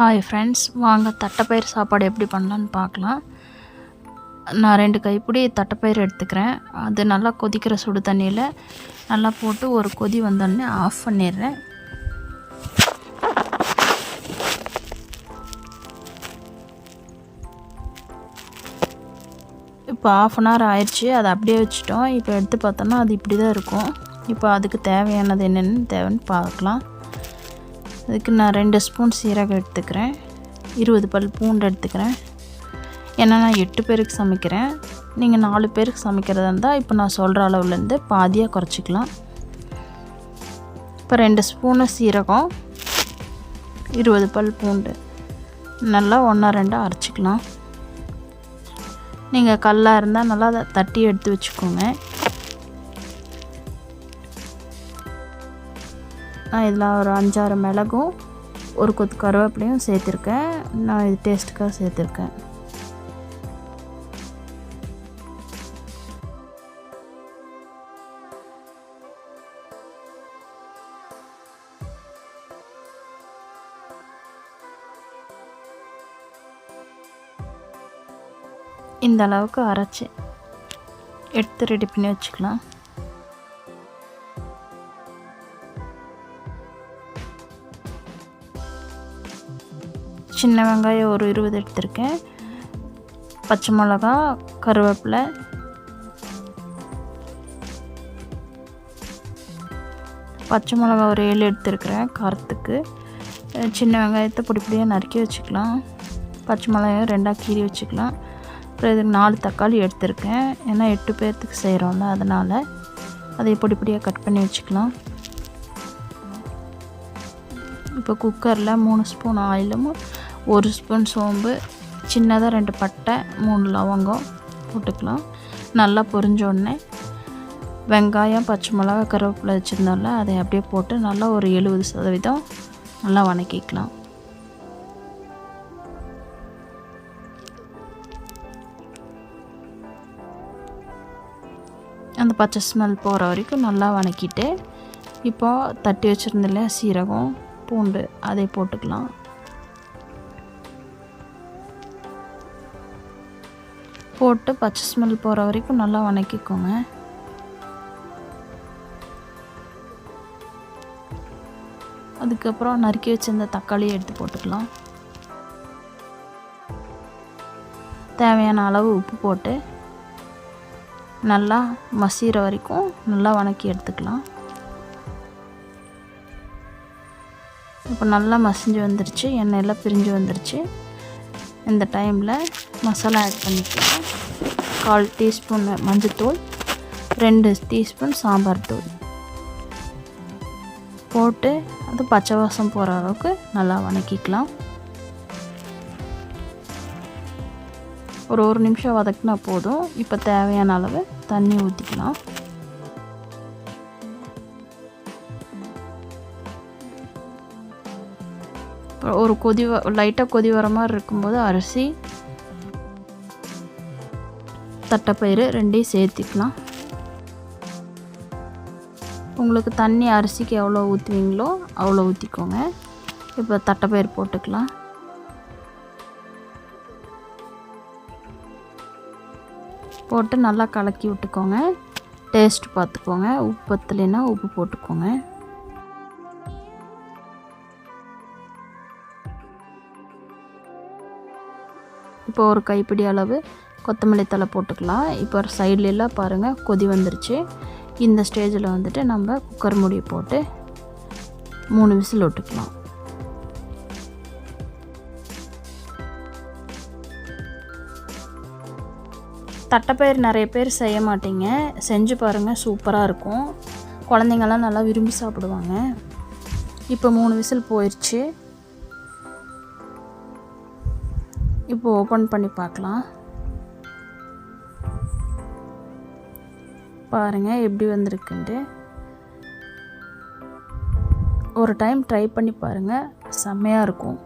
Hi friends வாங்க தட்டைப்பயிர் சாப்பாடு எப்படி பண்ணலான்னு பார்க்கலாம். நான் ரெண்டு கைப்பிடி தட்டைப்பயிர் எடுத்துக்கிறேன். அது நல்லா கொதிக்கிற சுடு தண்ணியில் நல்லா போட்டு ஒரு கொதி வந்தோடனே ஆஃப் பண்ணிடுறேன். இப்போ ஆஃப் அன் ஹவர் ஆயிடுச்சு. அதை அப்படியே வச்சுட்டோம். இப்போ எடுத்து பார்த்தோன்னா அது இப்படி தான் இருக்கும். இப்போ அதுக்கு தேவையானது என்னென்னு தேவைன்னு பார்க்கலாம். அதுக்கு நான் ரெண்டு ஸ்பூன் சீரகம் எடுத்துக்கிறேன். இருபது பல் பூண்டு எடுத்துக்கிறேன். ஏன்னா நான் எட்டு பேருக்கு சமைக்கிறேன். நீங்கள் நாலு பேருக்கு சமைக்கிறதா இருந்தால் இப்போ நான் சொல்கிற அளவுலேருந்து பாதியாக குறைச்சிக்கலாம். இப்போ ரெண்டு ஸ்பூனு சீரகம் இருபது பல் பூண்டு. நல்லா ஒன்றா ரெண்டாக அரைச்சிக்கலாம். நீங்கள் கல்லாக இருந்தால் நல்லா அதை தட்டி எடுத்து வச்சுக்கோங்க. நான் இதில் ஒரு அஞ்சாறு மிளகும் ஒரு கொத்து கருவேப்பிலையும் சேர்த்துருக்கேன். நான் இது டேஸ்ட்டுக்காக சேர்த்துருக்கேன். இந்த அளவுக்கு அரைச்சி எடுத்து ரெடி பண்ணி வச்சுக்கலாம். சின்ன வெங்காயம் ஒரு இருபது எடுத்திருக்கேன். பச்சை மிளகா கருவேப்பிலை. பச்சை மிளகா ஒரு ஏழு எடுத்துருக்கிறேன் காரத்துக்கு. சின்ன வெங்காயத்தை பொடி பொடியாக நறுக்கி வச்சுக்கலாம். பச்சை மிளகாயும் ரெண்டாக கீறி வச்சுக்கலாம். அப்புறம் இதுக்கு நாலு தக்காளி எடுத்திருக்கேன். ஏன்னா எட்டு பேர்த்துக்கு செய்கிறோம்ல அதனால் அதை பொடி பொடியாக கட் பண்ணி வச்சுக்கலாம். இப்போ குக்கரில் மூணு ஸ்பூன் ஆயிலும் ஒரு ஸ்பூன் சோம்பு சின்னதாக ரெண்டு பட்டை மூணு லவங்கம் போட்டுக்கலாம். நல்லா பொரிஞ்சோடனே வெங்காயம் பச்சை மிளகா கருவேப்பிலை வச்சுருந்தோம்ல அதை அப்படியே போட்டு நல்லா ஒரு எழுபது சதவீதம் நல்லா வணக்கிக்கலாம். அந்த பச்சை ஸ்மெல் போகிற வரைக்கும் நல்லா வணக்கிட்டு இப்போ தட்டி வச்சுருந்தில்ல சீரகம் பூண்டு அதை போட்டுக்கலாம். போட்டு பச்சை ஸ்மெல் போகிற வரைக்கும் நல்லா வணக்கிக்கோங்க. அதுக்கப்புறம் நறுக்கி வச்சிருந்த தக்காளியை எடுத்து போட்டுக்கலாம். தேவையான அளவு உப்பு போட்டு நல்லா மசிகிற வரைக்கும் நல்லா வணக்கி எடுத்துக்கலாம். இப்போ நல்லா மசிஞ்சு வந்துருச்சு எண்ணெயெல்லாம் பிரிஞ்சு வந்துருச்சு. இந்த டைமில் மசாலா ஆட் பண்ணிக்கலாம். கால் டீஸ்பூன் மஞ்சத்தூள் ரெண்டு டீஸ்பூன் சாம்பார் தூள். போட்டு அது பச்சை வாசம் போகிற அளவுக்கு நல்லா வணக்கிக்கலாம். ஒரு ஒரு நிமிஷம் வதக்கினா போதும். இப்போ தேவையான அளவு தண்ணி ஊற்றிக்கலாம் ஒரு கொதி லைட்டாக கொதி வர மாதிரி இருக்கும்போது அரிசி தட்டைப்பயிறு ரெண்டையும் சேர்த்திக்கலாம். உங்களுக்கு தண்ணி அரிசிக்கு எவ்வளோ ஊற்றுவீங்களோ அவ்வளோ ஊற்றிக்கோங்க இப்போ தட்டைப்பயிறு போட்டுக்கலாம். போட்டு நல்லா கலக்கி விட்டுக்கோங்க. டேஸ்ட் பார்த்துக்கோங்க. உப்பு பத்தலைன்னா உப்பு போட்டுக்கோங்க. இப்போ ஒரு கைப்பிடி அளவு கொத்தமல்லி தலை போட்டுக்கலாம். இப்போ சைட்லலாம் பாருங்கள் கொதி வந்துருச்சு. இந்த ஸ்டேஜில் வந்துட்டு நம்ம குக்கர் மூடி போட்டு மூணு விசில் விட்டுக்கலாம். தட்டைப்பயிர் நிறைய பேர் செய்ய மாட்டீங்க. செஞ்சு பாருங்கள் சூப்பராக இருக்கும். குழந்தைங்கள்லாம் நல்லா விரும்பி சாப்பிடுவாங்க. இப்போ மூணு விசில் போயிடுச்சு இப்போ ஓப்பன் பண்ணி பார்க்கலாம். பாருங்கள் எப்படி வந்திருக்குன்ட்டு. ஒரு டைம் ட்ரை பண்ணி பாருங்கள் செம்மையாக இருக்கும்.